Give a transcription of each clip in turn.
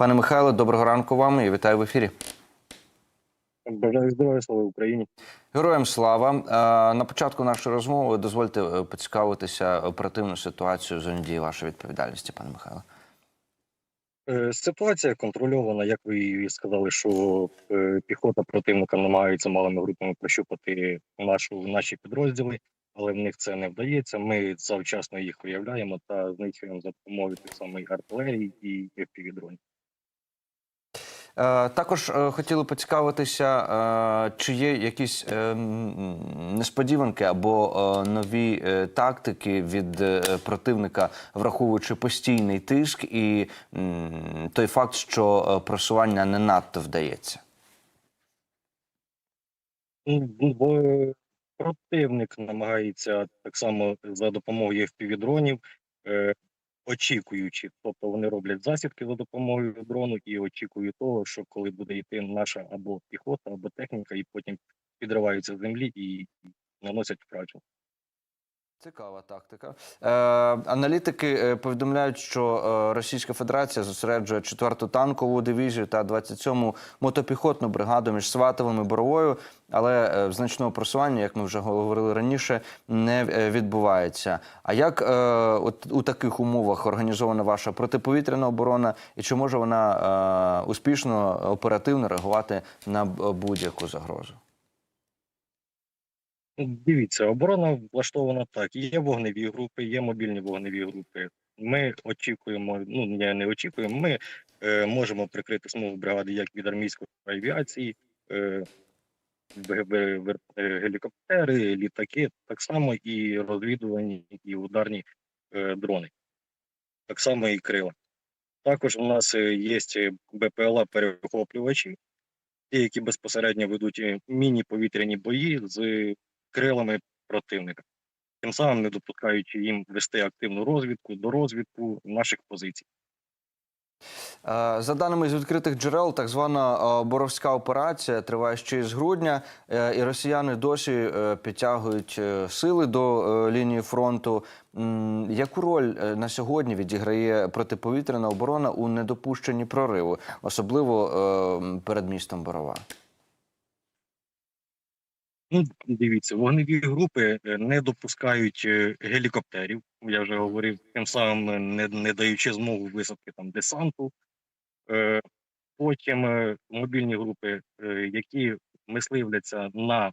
Пане Михайло, доброго ранку вам і вітаю в ефірі. Бажаю здоров'я, слава Україні. Героям слава. На початку нашої розмови дозвольте е, поцікавитися оперативну ситуацію в зоні дії вашої відповідальності, пане Михайло. Е, Ситуація контрольована, як ви і сказали, що е, піхота противника намагається малими групами прощупати нашу наші підрозділи, але в них це не вдається. Ми завчасно їх виявляємо та знищуємо за допомогою тих самих артилерії і FPV-дронів. Е, Також е, хотіли поцікавитися, е, чи є якісь несподіванки або нові тактики від противника, враховуючи постійний тиск і той факт, що просування не надто вдається. Ну, противник намагається так само за допомогою FPV-дронів, е, очікуючи, тобто вони роблять засідки за допомогою дрону і очікують того, що коли буде йти наша або піхота, або техніка, і потім підриваються землі і наносять втрачу. Цікава тактика. Е, аналітики е, повідомляють, що е, Російська Федерація зосереджує 4-ту танкову дивізію та 27-му мотопіхотну бригаду між Сватовим і Боровою, але е, значного просування, як ми вже говорили раніше, не відбувається. А як е, от у таких умовах організована ваша протиповітряна оборона, і чи може вона е, успішно оперативно реагувати на будь-яку загрозу? Дивіться, оборона влаштована так. Є вогневі групи, є мобільні вогневі групи. Ми очікуємо, ну не, не очікуємо. Ми е, можемо прикрити смугу бригади як від армійської авіації, е, е, гелікоптери, літаки, так само і розвідувальні і ударні е, дрони, так само і крила. Також у нас е, є БПЛА перехоплювачі, ті, які безпосередньо ведуть е, міні-повітряні бої з крилами противника, тим самим не допускаючи їм вести активну розвідку до розвідку наших позицій. Е, За даними з відкритих джерел, так звана е, боровська операція триває ще з грудня, е, і росіяни досі підтягують сили до лінії фронту. Яку роль на сьогодні відіграє протиповітряна оборона у недопущенні прориву, особливо перед містом Борова? Ну, дивіться, вогневі групи е, не допускають е, гелікоптерів. Я вже говорив, тим самим е, не, не даючи змогу висадки там десанту. Потім мобільні групи, які мисливляться на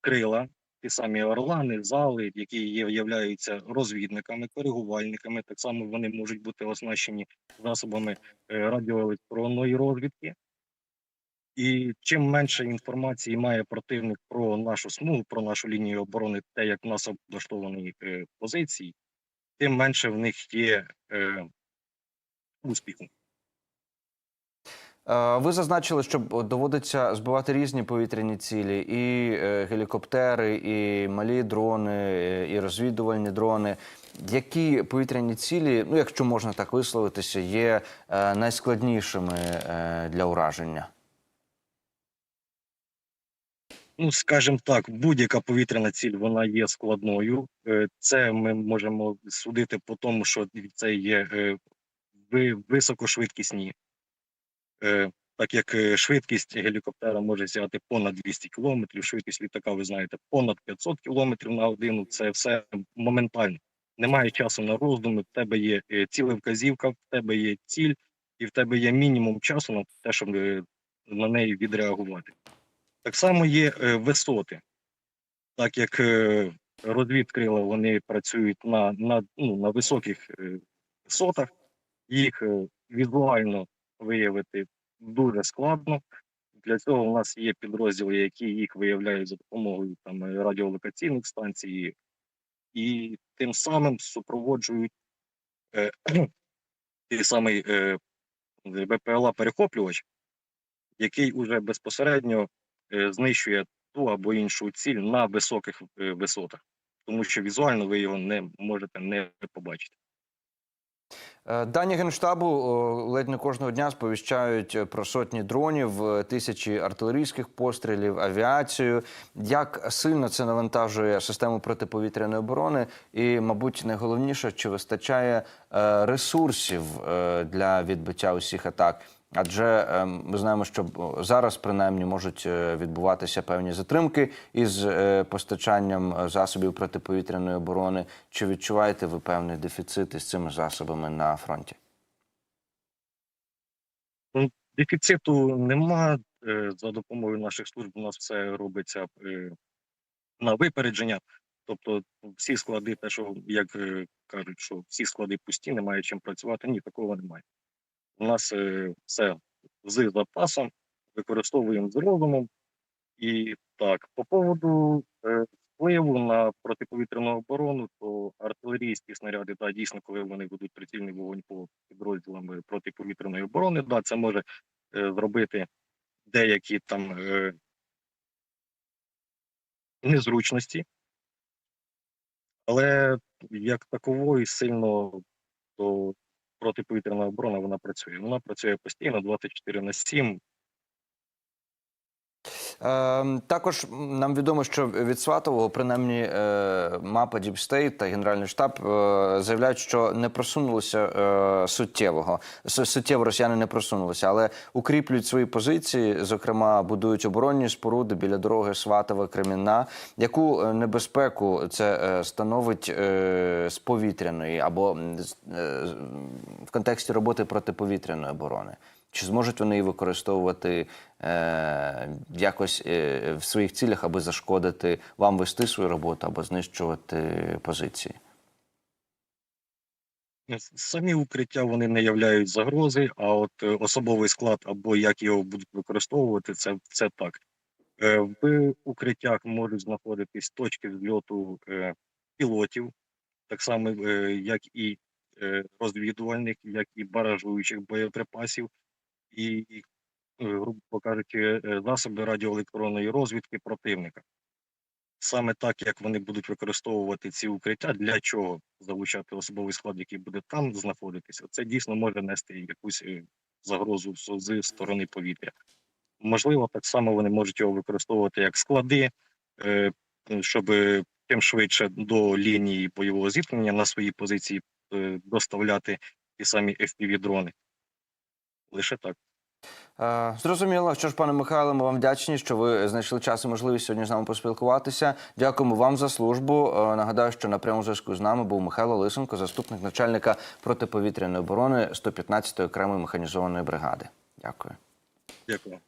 крила, ті самі орлани, зали, які є, являються розвідниками, коригувальниками. Так само вони можуть бути оснащені засобами радіоелектронної розвідки. І чим менше інформації має противник про нашу смугу, про нашу лінію оборони, те, як в нас облаштовані е, позиції, тим менше в них є е, успіху. Е, Ви зазначили, що доводиться збивати різні повітряні цілі, і е, гелікоптери, і малі дрони, е, і розвідувальні дрони. Які повітряні цілі, ну якщо можна так висловитися, є е, найскладнішими е, для ураження? Ну, скажімо так, будь-яка повітряна ціль вона є складною. Е, Це ми можемо судити по тому, що це є е, високошвидкісні, Е, так як швидкість гелікоптера може сягати понад 200 км, швидкість літака, ви знаєте, понад 500 км на годину. Це все моментально. Немає часу на роздуми. В тебе є е, цілевказівка, в тебе є ціль, і в тебе є мінімум часу на те, щоб на неї відреагувати. Так само є е, висоти, так як е, розвідкрила вони працюють на, на, ну, на високих е, висотах, їх візуально виявити дуже складно. Для цього у нас є підрозділи, які їх виявляють за допомогою там радіолокаційних станцій, і тим самим супроводжують е, самий е, БПЛА-перехоплювач, який уже безпосередньо знищує ту або іншу ціль на високих е, висотах, тому що візуально ви його не можете не побачити. Е, Дані генштабу ледь не кожного дня сповіщають е, про сотні дронів, е, тисячі артилерійських пострілів, авіацію. Як сильно це навантажує систему протиповітряної оборони? І, мабуть, найголовніше, чи вистачає е, ресурсів е, для відбиття усіх атак? Адже е, ми знаємо, що зараз принаймні можуть е, відбуватися певні затримки із е, постачанням е, засобів протиповітряної оборони. Чи відчуваєте ви певний дефіцит із цими засобами на фронті? Дефіциту нема. За допомогою наших служб у нас все робиться на випередження. Тобто всі склади, те, що як кажуть, що всі склади пусті, немає чим працювати. Ні, такого немає. У нас е, все з запасом, використовуємо з розумом. І так, по поводу е, впливу на протиповітряну оборону, то артилерійські снаряди, да, дійсно, коли вони ведуть прицільний вогонь по підрозділам е, протиповітряної оборони, да, це може зробити деякі там незручності. Але як такової сильно то протиповітряна оборона вона працює. Вона працює постійно 24 на 7. Е, також нам відомо, що від Сватового, принаймні, е, мапа State та Генеральний штаб е, заявляють, що не просунулися е, суттєвого. Су- Суттєво росіяни не просунулися, але укріплюють свої позиції. Зокрема, будують оборонні споруди біля дороги Сватова Кремінна. Яку небезпеку це становить з повітряної або в контексті роботи протиповітряної оборони? Чи зможуть вони її використовувати е, якось е, в своїх цілях, аби зашкодити вам вести свою роботу або знищувати позиції? Самі укриття вони не являють загрози, а от е, особовий склад або як його будуть використовувати, це, це так. Е, В укриттях можуть знаходитись точки взльоту е, пілотів, так само е, як і е, розвідувальних, як і баражуючих боєприпасів, і, е, грубо кажучи, е, засоби радіоелектронної розвідки противника. Саме так, як вони будуть використовувати ці укриття, для чого залучати особовий склад, який буде там знаходитися, це дійсно може нести якусь е, загрозу з сторони повітря. Можливо, так само вони можуть його використовувати як склади, щоб тим швидше до лінії бойового зіткнення на свої позиції доставляти ті самі FPV-дрони. Лише так. Е, Зрозуміло. Що ж, пане Михайло, ми вам вдячні, що ви знайшли час і можливість сьогодні з нами поспілкуватися. Дякуємо вам за службу. Е, Нагадаю, що на прямому зв'язку з нами був Михайло Лисенко, заступник начальника протиповітряної оборони 115-ї окремої механізованої бригади. Дякую. Дякую.